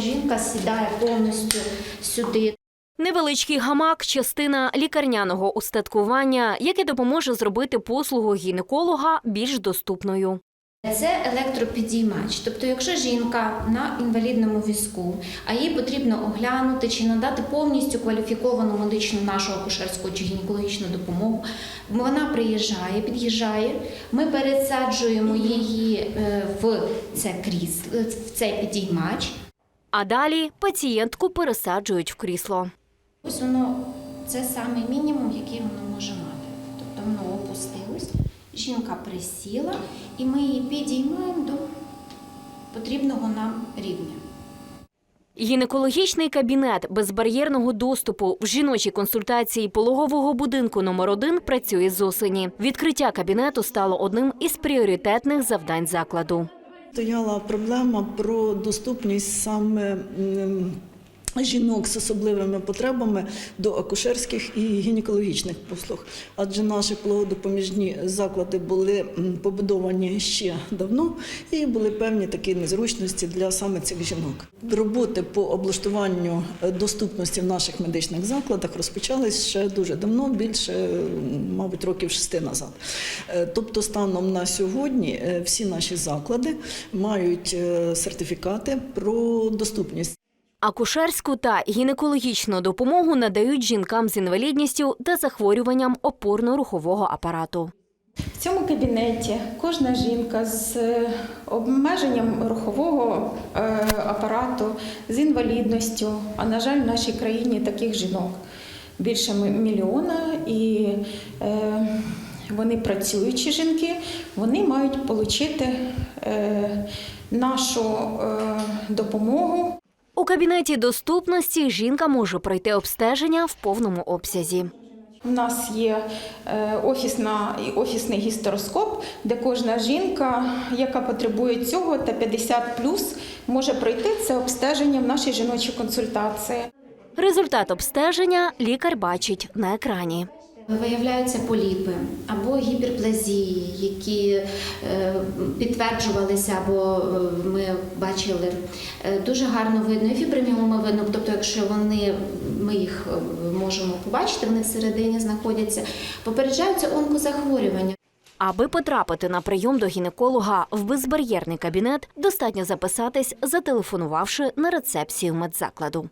жінка сідає повністю сюди. Невеличкий гамак частина лікарняного устаткування, яке допоможе зробити послугу гінеколога більш доступною. Це електропідіймач. Тобто, якщо жінка на інвалідному візку, а їй потрібно оглянути чи надати повністю кваліфіковану медичну нашу акушерську чи гінекологічну допомогу, вона приїжджає, під'їжджає. Ми пересаджуємо її е, в це крісло, в цей підіймач. А далі пацієнтку пересаджують в крісло. Ось воно це саме мінімум, який воно може мати. Тобто воно опустилось, жінка присіла, і ми її підіймаємо до потрібного нам рівня. Гінекологічний кабінет безбар'єрного доступу в жіночій консультації пологового будинку номер 1 працює з осені. Відкриття кабінету стало одним із пріоритетних завдань закладу. Стояла проблема про доступність саме жінок з особливими потребами до акушерських і гінекологічних послуг. Адже наші пологодопоміжні заклади були побудовані ще давно і були певні такі незручності для саме цих жінок. Роботи по облаштуванню е, доступності в наших медичних закладах розпочались ще дуже давно, більше, мабуть, років шести назад. Е, Тобто, станом на сьогодні е, всі наші заклади мають сертифікати про доступність. Акушерську та гінекологічну допомогу надають жінкам з інвалідністю та захворюванням опорно-рухового апарату. В цьому кабінеті кожна жінка з е, обмеженням рухового е, апарату, з інвалідністю, а на жаль, в нашій країні таких жінок більше мільйона, і е, вони працюючі жінки, вони мають отримати нашу допомогу. У кабінеті доступності жінка може пройти обстеження в повному обсязі. У нас є е, офісна, офісний гістероскоп, де кожна жінка, яка потребує цього та 50 може пройти це обстеження в нашій жіночій консультації. Результат обстеження лікар бачить на екрані. Виявляються поліпи або гіперплазії, які е, підтверджувалися, або е, ми бачили Е, дуже гарно видно і фіброміоми видно. Тобто, якщо вони ми їх можемо побачити, вони всередині знаходяться, попереджаються онкозахворювання. Аби потрапити на прийом до гінеколога в безбар'єрний кабінет, достатньо записатись, зателефонувавши на рецепцію медзакладу.